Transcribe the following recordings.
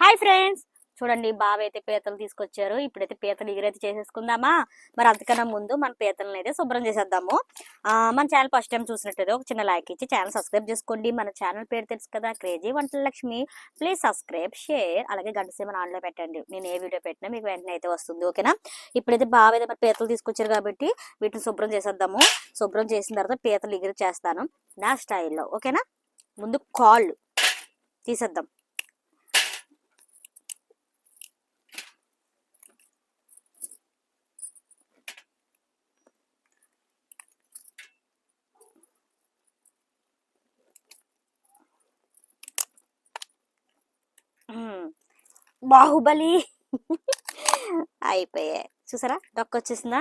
Hi friends. చూడండి బావ అయితే పీతలు తీసుకొచ్చారు. ఇప్పుడైతే పీతలు ఎగురైతే చేసేసుకుందామా? మరి అంతకన్నా ముందు మన పీతలను అయితే శుభ్రం చేసేద్దాము. మన ఛానల్ ఫస్ట్ టైం చూసినట్టయితే ఒక చిన్న లైక్ ఇచ్చి ఛానల్ సబ్స్క్రైబ్ చేసుకోండి. మన ఛానల్ పేరు తెలుసు కదా క్రేజీ వంటల లక్ష్మి. ప్లీజ్ సబ్స్క్రైబ్ షేర్ అలాగే గంట సేపు ఆన్లో పెట్టండి. నేను ఏ వీడియో పెట్టినా మీకు వెంటనే అయితే వస్తుంది ఓకేనా? ఇప్పుడైతే బావ అయితే మరి పీతలు తీసుకొచ్చారు కాబట్టి వీటిని శుభ్రం చేసేద్దాము. శుభ్రం చేసిన తర్వాత పీతలు ఎగిరి చేస్తాను నా స్టైల్లో ఓకేనా? ముందు కాళ్ళు తీసేద్దాం. బాహుబలి. అయిపోయాయి. చూసారా? డొక్క వచ్చేసిందా.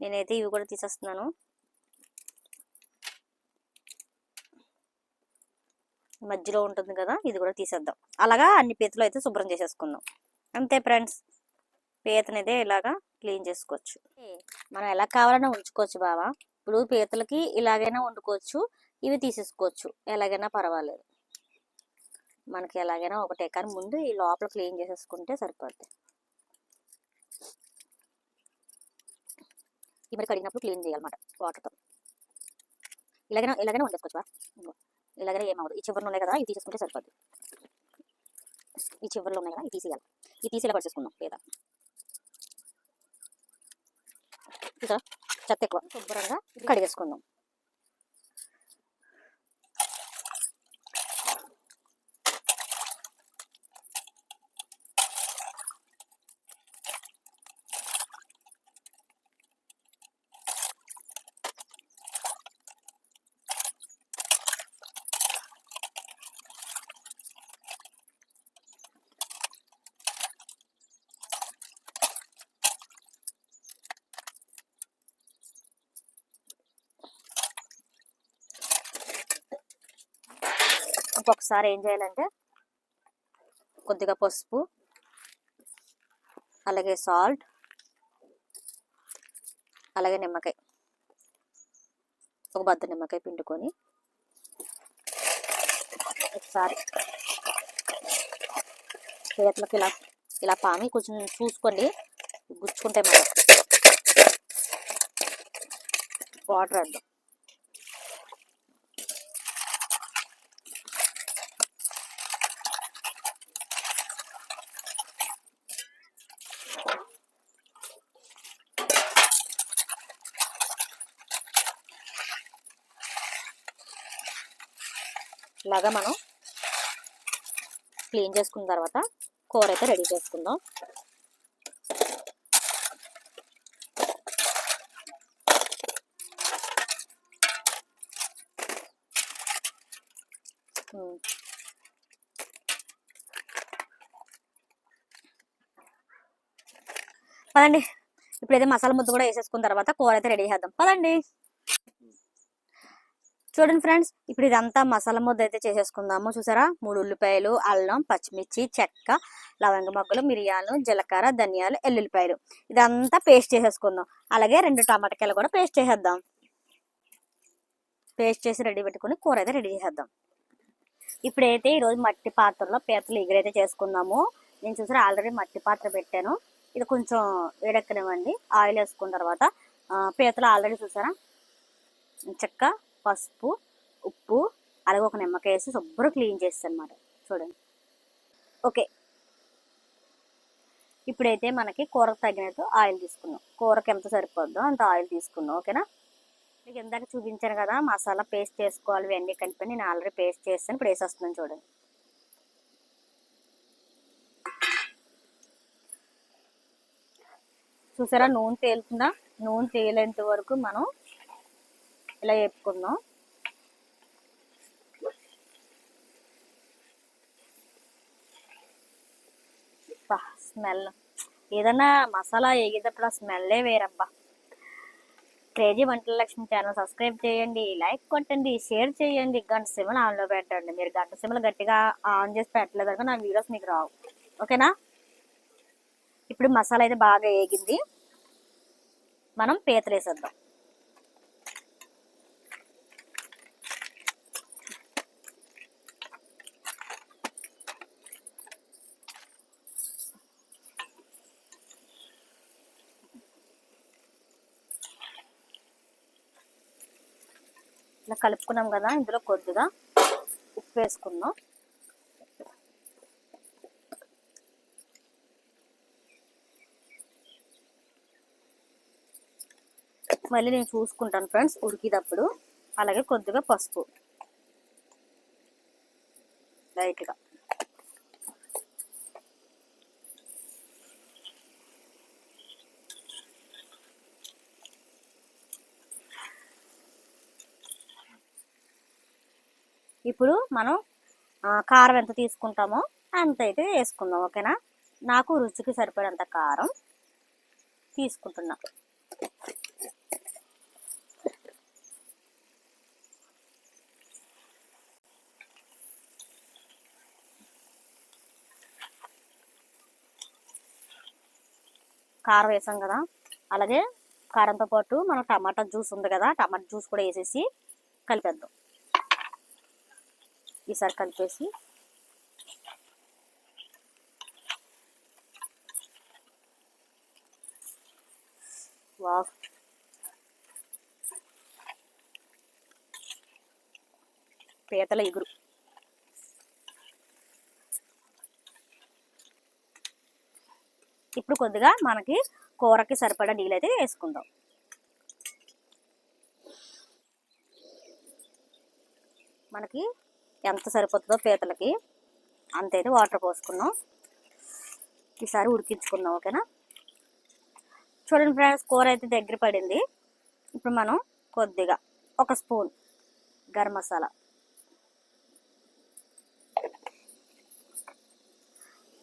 నేనైతే ఇవి కూడా తీసేస్తున్నాను. మధ్యలో ఉంటుంది కదా ఇది కూడా తీసేద్దాం. అలాగా అన్ని పీతలు అయితే శుభ్రం చేసేసుకుందాం. అంతే ఫ్రెండ్స్. పీతనైతే ఇలాగా క్లీన్ చేసుకోవచ్చు. మనం ఎలా కావాలన్నా ఉంచుకోవచ్చు బావా. ఇప్పుడు పీతలకి ఇలాగైనా వండుకోవచ్చు. ఇవి తీసేసుకోవచ్చు. ఎలాగైనా పర్వాలేదు. మనకి ఎలాగైనా ఒకటే. కానీ ముందు ఈ లోపల క్లీన్ చేసేసుకుంటే సరిపోద్ది. ఈ మరి కడిగినప్పుడు క్లీన్ చేయాలన్నమాట వాటర్తో. ఇలాగైనా ఇలాగైనా వండేసుకోవచ్చు బా ఇలాగైనా ఏమవుతుంది ఈ చివరిలో ఉన్నాయి కదా ఇవి తీసేసుకుంటే సరిపోద్ది. ఈ చివరిలో ఉన్నాయి కదా ఇవి తీసేయాలి. ఇవి తీసి ఇలా పడిచేసుకుందాం పేద చూసా చెత్త ఎక్కువ. శుభ్రంగా కడిగేసుకుందాం. ఇంకొకసారి ఏం చేయాలంటే కొద్దిగా పసుపు అలాగే సాల్ట్ అలాగే నిమ్మకాయ ఒక బద్ద నిమ్మకాయ పిండుకొని ఒకసారి చేతులకు ఇలా ఇలా పామి కొంచెం చూసుకోండి గుచ్చుకుంటే మనం వాటర్ వేద్దాం. ఇలాగా మనం క్లీన్ చేసుకున్న తర్వాత కూర అయితే రెడీ చేసుకుందాం. పదండి. ఇప్పుడైతే మసాలా ముద్ద కూడా వేసేసుకున్న తర్వాత కూర అయితే రెడీ చేద్దాం. పదండి. చూడండి ఫ్రెండ్స్ ఇప్పుడు ఇదంతా మసాలా ముద్ద అయితే చేసేసుకుందాము. చూసారా? మూడు ఉల్లిపాయలు అల్లం పచ్చిమిర్చి చెక్క లవంగ మొగ్గలు మిరియాలు జీలకర్ర ధనియాలు ఎల్లుల్లిపాయలు. ఇదంతా పేస్ట్ చేసేసుకుందాం. అలాగే రెండు టమాటకాయలు కూడా పేస్ట్ చేసేద్దాం. పేస్ట్ చేసి రెడీ పెట్టుకుని కూర అయితే రెడీ చేసేద్దాం. ఇప్పుడైతే ఈరోజు మట్టి పాత్రలో పీతలు ఎగురైతే చేసుకుందాము. నేను చూసారా ఆల్రెడీ మట్టి పాత్ర పెట్టాను. ఇది కొంచెం వేడెక్కనివ్వండి. ఆయిల్ వేసుకున్న తర్వాత పీతలు ఆల్రెడీ చూసారా? చెక్క పసుపు ఉప్పు అలాగే ఒక నిమ్మకాయ వేసి శుభ్రం క్లీన్ చేస్తాను అనమాట చూడండి. ఓకే. ఇప్పుడైతే మనకి కూరకు తగినట్టు ఆయిల్ తీసుకున్నాం కూరకు ఎంత సరిపోద్దో అంత ఆయిల్ తీసుకున్నాం ఓకేనా? మీకు ఇందాక చూపించాను కదా మసాలా పేస్ట్ చేసుకోవాలి ఇవన్నీ కలిపి నేను ఆల్రెడీ పేస్ట్ చేస్తాను. ఇప్పుడు వేసేస్తున్నాను చూడండి. చూసారా నూనె తేలుతుందా? నూనె తేలేంత వరకు మనం ఇలా వేపుకుందాం. స్మెల్. ఏదన్నా మసాలా వేగేటప్పుడు ఆ స్మెల్లే వేరబ్బా. క్రేజీ వంటల లక్ష్మి ఛానల్ సబ్స్క్రైబ్ చేయండి లైక్ కొట్టండి షేర్ చేయండి. గంట సిమ్మలు ఆన్లో పెట్టండి. మీరు గంట సిమ్మలు గట్టిగా ఆన్ చేసి పెట్టలేదు కనుక నా వీడియోస్ మీకు రావు. ఓకేనా? ఇప్పుడు మసాలా అయితే బాగా వేగింది. మనం పీతలు వేసేద్దాం ఇలా కలుపుకున్నాం కదా ఇందులో కొద్దిగా ఉప్పు వేసుకుందాం. మళ్ళీ నేను చూసుకుంటాను ఫ్రెండ్స్ ఉడికినప్పుడు అలాగే కొద్దిగా పసుపు. లైట్గా. ఇప్పుడు మనం కారం ఎంత తీసుకుంటామో అంత అయితే వేసుకుందాం ఓకేనా? నాకు రుచికి సరిపడేంత కారం తీసుకుంటున్నా. కారం వేసాం కదా అలాగే కారంతో పాటు మనం టమాటా జ్యూస్ ఉంది కదా టమాటా జ్యూస్ కూడా వేసేసి కలిపేద్దాం. ఈసారి కలిపేసి. వావ్. పీతల ఇగురు ఇప్పుడు కొద్దిగా మనకి కూరకి సరిపడా నీళ్ళు అయితే వేసుకుందాం. మనకి ఎంత సరిపోతుందో పీతలకి. అంతైతే వాటర్ పోసుకున్నాం. ఈసారి ఉడికించుకుందాం ఓకేనా? చూడండి ఫ్రెండ్స్ కూర అయితే దగ్గర పడింది. ఇప్పుడు మనం కొద్దిగా ఒక స్పూన్ గరం మసాలా.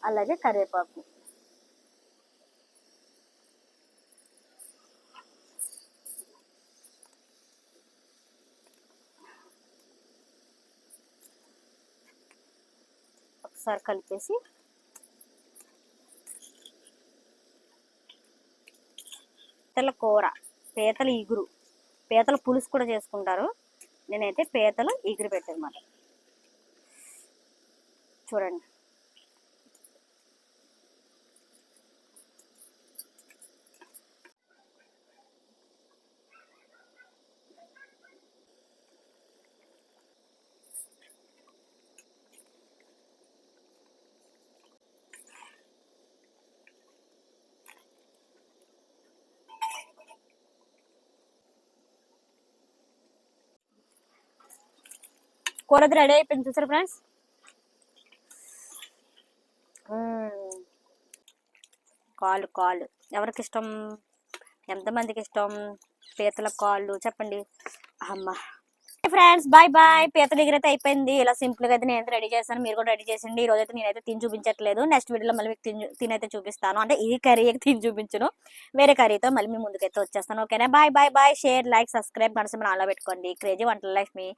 అలాగే కరివేపాకు. ఒకసారి కలిపేసి పీతల కూర పీతల ఇగురు పీతల పులుసు కూడా చేసుకుంటారు. నేనైతే పీతలు ఇగురు పెట్టానమాట చూడండి. కూర రెడీ అయిపోయింది చూసారు ఫ్రెండ్స్? కాలు కాలు ఎవరికి ఇష్టం? ఎంతమందికి ఇష్టం? పీతల కాళ్ళు చెప్పండి. అమ్మ. Friends bye bye. పీతలు ఎగిరైతే అయితే అయిపోయింది. ఇలా సింపుల్గా అయితే నేను రెడీ చేశాను. మీరు కూడా రెడీ చేసింది ఈ రోజు అయితే నేనైతే తిని చూపించట్లేదు. నెక్స్ట్ వీడియోలో మళ్ళీ మీకు తిని తినైతే చూపిస్తాను. అంటే ఈ కర్రీ అయితే తిని చూపించను. వేరే కర్రీతో మళ్ళీ మీ ముందుకైతే వచ్చేస్తాను. ఓకేనా? Bye bye bye. Share like subscribe మనసు మనం అలా పెట్టుకోండి. క్రేజీ వంటల లైఫ్ మీ.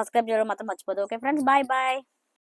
సబ్స్క్రైబ్ చేయడం మాత్రం మర్చిపోదు. Okay friends bye bye.